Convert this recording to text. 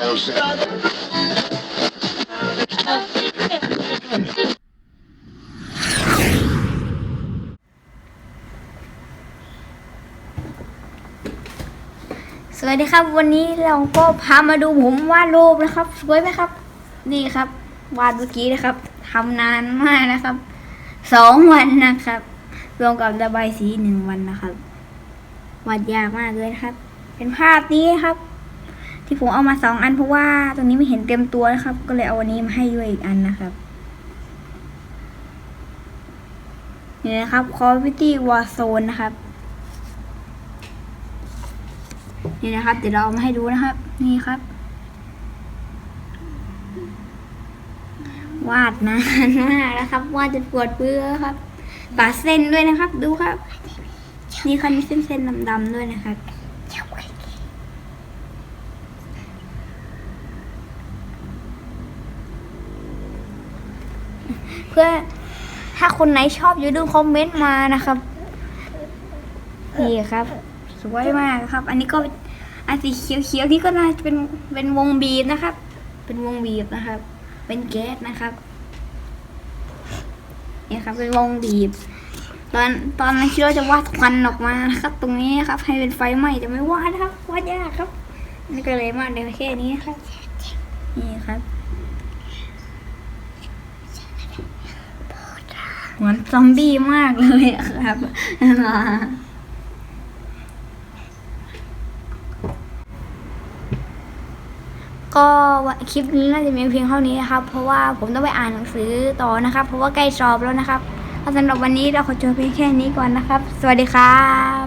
สวัสดีครับ วันนี้เราก็พามาดูผมวาดรูปนะครับ สวยไหมครับ นี่ครับ วาดเมื่อกี้นะครับทำนานมากนะครับสองวันนะครับ รวมกับระบายสีหนึ่งวันนะครับวาดยากมากเลยนะครับ เป็นภาพนี้ครับ ที่ผมเอามาสองอันเพราะว่าตรงนี้ไม่เห็นเต็มตัวนะครับ ก็เลยเอาวันนี้มาให้ด้วยอีกอันนะครับนี่นะครับ Call of Duty Warzone นะครับนี่นะครับ เดี๋ยวเราเอามาให้ดูนะครับ นี่ครับ วาดนานมากนะครับวาดจนปวดเบื่อครับปาเส้นด้วยนะครับ ดูครับ นี่ครับมีเส้นๆดำๆด้วยนะครับ เพื่อถ้าคนไหนชอบอย่าลืมคอมเมนต์มานะครับนี่ครับ สวยมากครับ อันนี้ก็อันสีเขียวๆนี่ก็น่าจะเป็นเป็นวงบีบนะครับ เป็นวงบีบนะครับ เป็นแก๊สนะครับนี่ครับเป็นวงบีบ ตอนตอนนั้นคิดว่าจะวาดควันออกมานะครับ ตรงนี้ครับ ให้เป็นไฟไหม้แต่ไม่วาดครับวาดยากครับนี่ก็เลยมาเดี๋ยวแค่นี้ครับนี่ครับ เหมือนซอมบี้มากเลยอะครับก็คลิปนี้น่าจะมีเพียงเท่านี้นะครับ เพราะว่าผมต้องไปอ่านหนังสือต่อนะครับ เพราะว่าใกล้สอบแล้วนะครับสำหรับวันนี้เราขอจบเพียงแค่นี้ก่อนนะครับ สวัสดีครับ